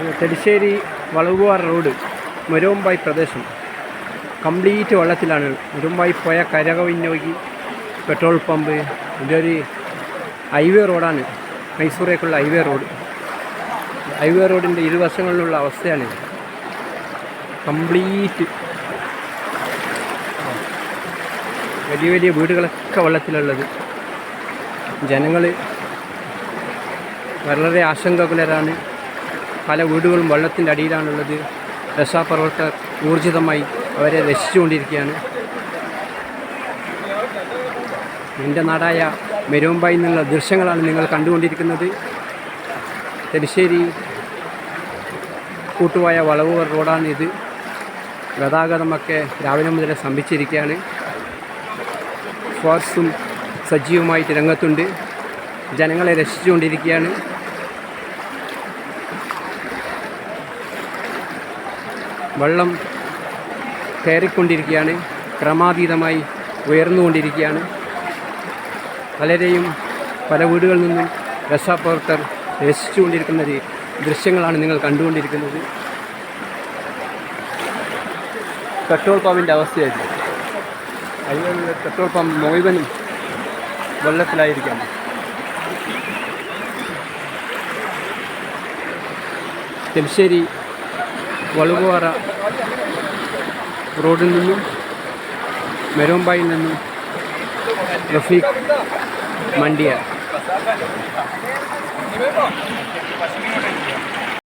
തെലിശ്ശേരി വളവുവാർ road മുരുമ്പായി പ്രദേശം. Complete വെള്ളത്തിലാണ്. മുരുമ്പായി പോയ കരകവിഞ്ഞോക്കി പെട്രോൾ പമ്പ് ഇതൊരു ഹൈവേ റോഡാണ്. മൈസൂറേക്കുള്ള ഹൈവേ റോഡ്. ഹൈവേ റോഡിന്റെ ഇരുവശങ്ങളിലുള്ള അവസ്ഥയാണ് കംപ്ലീറ്റ്. വലിയ വലിയ വീടുകളൊക്കെ വെള്ളത്തിലുള്ളത്. ജനങ്ങൾ വളരെ ആശങ്കാകുലരാണ്. പല വീടുകളും വെള്ളത്തിന്റെ അടിയിലാണുള്ളത്. രക്ഷാപ്രവർത്തകർ ഊർജിതമായി അവരെ രക്ഷിച്ചുകൊണ്ടിരിക്കുകയാണ്. എന്റെ നാടായ മെരുമ്പായി നിന്നുള്ള ദൃശ്യങ്ങളാണ് നിങ്ങൾ കണ്ടുകൊണ്ടിരിക്കുന്നത്. തലശ്ശേരി കൂട്ടുവായ വളവുകൾ റോഡാണ് ഇത്. ഗതാഗതമൊക്കെ രാവിലെ മുതലേ സ്തംഭിച്ചിരിക്കുകയാണ്. ഫോഴ്സും സജീവമായിട്ട് രംഗത്തുണ്ട്. ജനങ്ങളെ രക്ഷിച്ചുകൊണ്ടിരിക്കുകയാണ്. വെള്ളം കയറിക്കൊണ്ടിരിക്കുകയാണ്. ക്രമാതീതമായി ഉയർന്നുകൊണ്ടിരിക്കുകയാണ്. പലരെയും പല വീടുകളിൽ നിന്നും രക്ഷാപ്രവർത്തകർ ഒരു ദൃശ്യങ്ങളാണ് നിങ്ങൾ കണ്ടുകൊണ്ടിരിക്കുന്നത്. പെട്രോൾ പമ്പിന്റെ അവസ്ഥയായിരുന്നു അതുപോലെ പെട്രോൾ പമ്പ് മുഴുവനും വെള്ളത്തിലായിരിക്കാം തെൽശ്ശേരി വളുവാറ റോഡിൽ നിന്നും മെരോമ്പായിൽ നിന്നും റഫീഖ് മണ്ടിയ